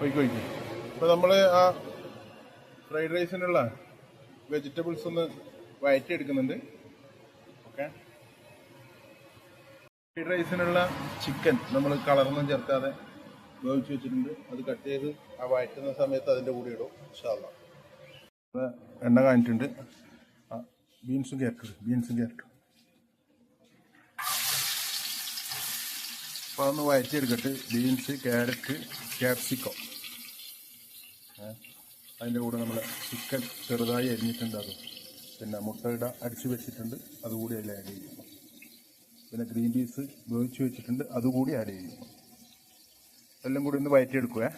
ഒഴിക്ക് അപ്പോൾ നമ്മൾ ആ ഫ്രൈഡ് റൈസിനുള്ള വെജിറ്റബിൾസ് ഒന്ന് വയറ്റി എടുക്കുന്നുണ്ട് ഓക്കെ? ഫ്രൈഡ് റൈസിനുള്ള ചിക്കൻ നമ്മൾ കളറൊന്നും ചേർക്കാതെ വേവിച്ച് വെച്ചിട്ടുണ്ട്. അത് കട്ട് ചെയ്ത് ആ വയറ്റുന്ന സമയത്ത് അതിന്റെ കൂടെ ഇടും ഇൻഷാല്ല എണ്ണ കാണിച്ചിട്ടുണ്ട്. ബീൻസും ക്യാരറ്റും ബീൻസും ക്യാരറ്റും അപ്പോൾ അതൊന്ന് വഴറ്റിയെടുക്കട്ട് ബീൻസ് ക്യാരറ്റ് ക്യാപ്സിക്കം. അതിന്റെ കൂടെ നമ്മൾ ചിക്കൻ ചെറുതായി അരിഞ്ഞിട്ടുണ്ട് അത് പിന്നെ മുട്ടയിട അടിച്ചു വെച്ചിട്ടുണ്ട് അതുകൂടി അതിൽ ആഡ് ചെയ്യും. പിന്നെ ഗ്രീൻ പീസ് വേവിച്ച് വെച്ചിട്ടുണ്ട് അതുകൂടി ആഡ് ചെയ്യും. എല്ലാം കൂടി ഒന്ന് വഴറ്റിയെടുക്കുവേ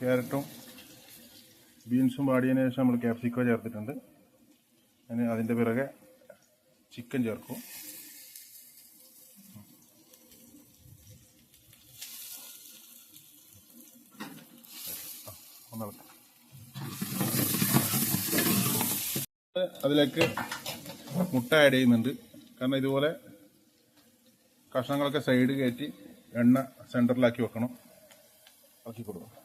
ക്യാരറ്റും ബീൻസും വാടിയതിന് ശേഷം നമ്മൾ ക്യാപ്സിക്കോ ചേർത്തിട്ടുണ്ട്. അതിന് അതിന്റെ പിറകെ ചിക്കൻ ചേർക്കും. അതിലേക്ക് മുട്ട ആഡ് ചെയ്യുന്നുണ്ട്. കാരണം ഇതുപോലെ കഷ്ണങ്ങളൊക്കെ സൈഡ് കയറ്റി എണ്ണ സെന്ററിലാക്കി വെക്കണം. ആക്കി കൊടുക്കണം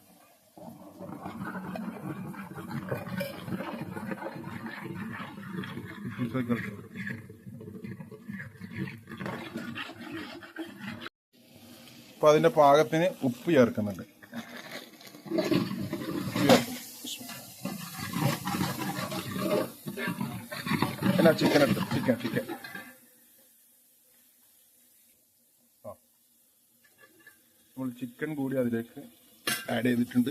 അപ്പൊ അതിന്റെ പാകത്തിന് ഉപ്പ് ചേർക്കുന്നുണ്ട് ഉപ്പ് ചേർക്കും. എന്നാ ചിക്കൻ എടുത്തു ചിക്കൻ ചിക്കൻ നമ്മൾ ചിക്കൻ കൂടി അതിലേക്ക് ആഡ് ചെയ്തിട്ടുണ്ട്.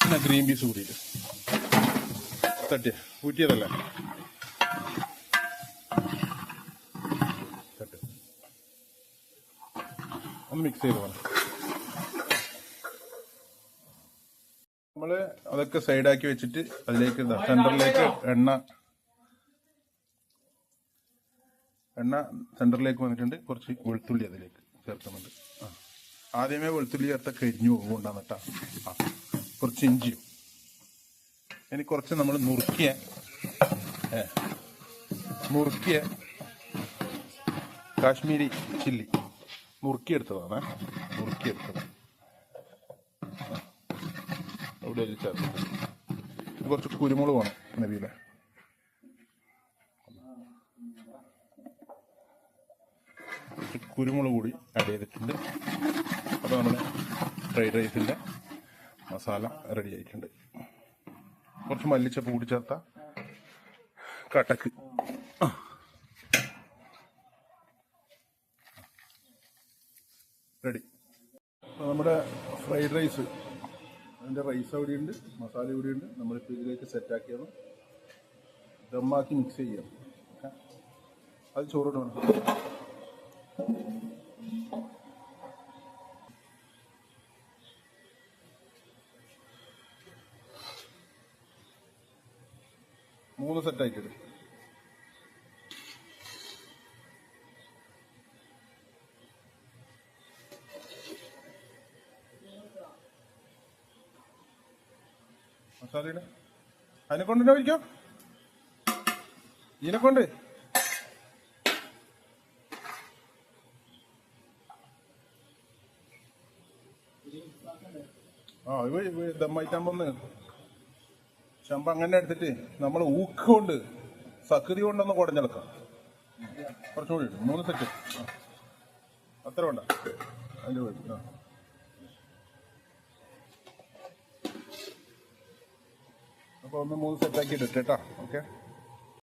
പിന്നെ ഗ്രീൻ പീസ് കൂടിയിട്ട്. തട്ടിയ? ഊറ്റിയതല്ലേ? തട്ട് ഒന്ന് മിക്സ് ചെയ്ത് വേണം നമ്മൾ അതൊക്കെ സൈഡാക്കി വെച്ചിട്ട് അതിലേക്ക് സെന്ററിലേക്ക് എണ്ണ. എണ്ണ സെന്ററിലേക്ക് വന്നിട്ടുണ്ട്. കുറച്ച് വെളുത്തുള്ളി അതിലേക്ക് ചേർക്കുന്നുണ്ട്. ആ. ആദ്യമേ വെളുത്തുള്ളി ചേർത്ത കരിഞ്ഞു പോകുകൊണ്ടാണ് ആ. കുറച്ച് ഇഞ്ചിയും. ഇനി കുറച്ച് നമ്മൾ നുറുക്കിയ നുറുക്കിയ കാശ്മീരി ചില്ലി നുറുക്കിയെടുത്തതാണ്. നുറുക്കിയെടുത്തത്. ചേർത്തിട്ട് ഇത് കുറച്ച് കുരുമുളക് വേണം നബിയിലെ കുരുമുളക് കൂടി ആഡ് ചെയ്തിട്ടുണ്ട്. അപ്പോൾ നമ്മുടെ ഫ്രൈഡ് റൈസിന്റെ മസാല റെഡി ആയിട്ടുണ്ട്. കുറച്ച് മല്ലിച്ചപ്പ് കൂടി ചേർത്ത കട്ടക്ക്. റെഡി നമ്മുടെ ഫ്രൈഡ് റൈസ് അതിന്റെ റൈസ് അവിടെയുണ്ട് മസാല ഇവിടെയുണ്ട്. നമ്മളിപ്പോൾ ഇതിലേക്ക് സെറ്റാക്കിയത് ദമ്മാക്കി മിക്സ് ചെയ്യാം അത് ചോറോട് വേണം. മൂന്ന് സെറ്റാക്കിയത് അതിനെ കൊണ്ട് തന്നെ ഒഴിക്കാം ഇതിനെ കൊണ്ട് ആ ഇത് ദമ്മായിട്ടാകുമ്പോ ശമ്പ അങ്ങനെ എടുത്തിട്ട് നമ്മൾ ഊക്കൊണ്ട് സക്കതി കൊണ്ടൊന്ന് കുടഞ്ഞെടുക്കാം. കുറച്ചുകൂടി. മൂന്ന് സെറ്റ്. അത്ര വേണ്ട. അതിന്റെ ആ. അപ്പോൾ ഒന്ന് മൂന്ന് സെറ്റാക്കി ഇട്ടിട്ട് കേട്ടോ. ഓക്കെ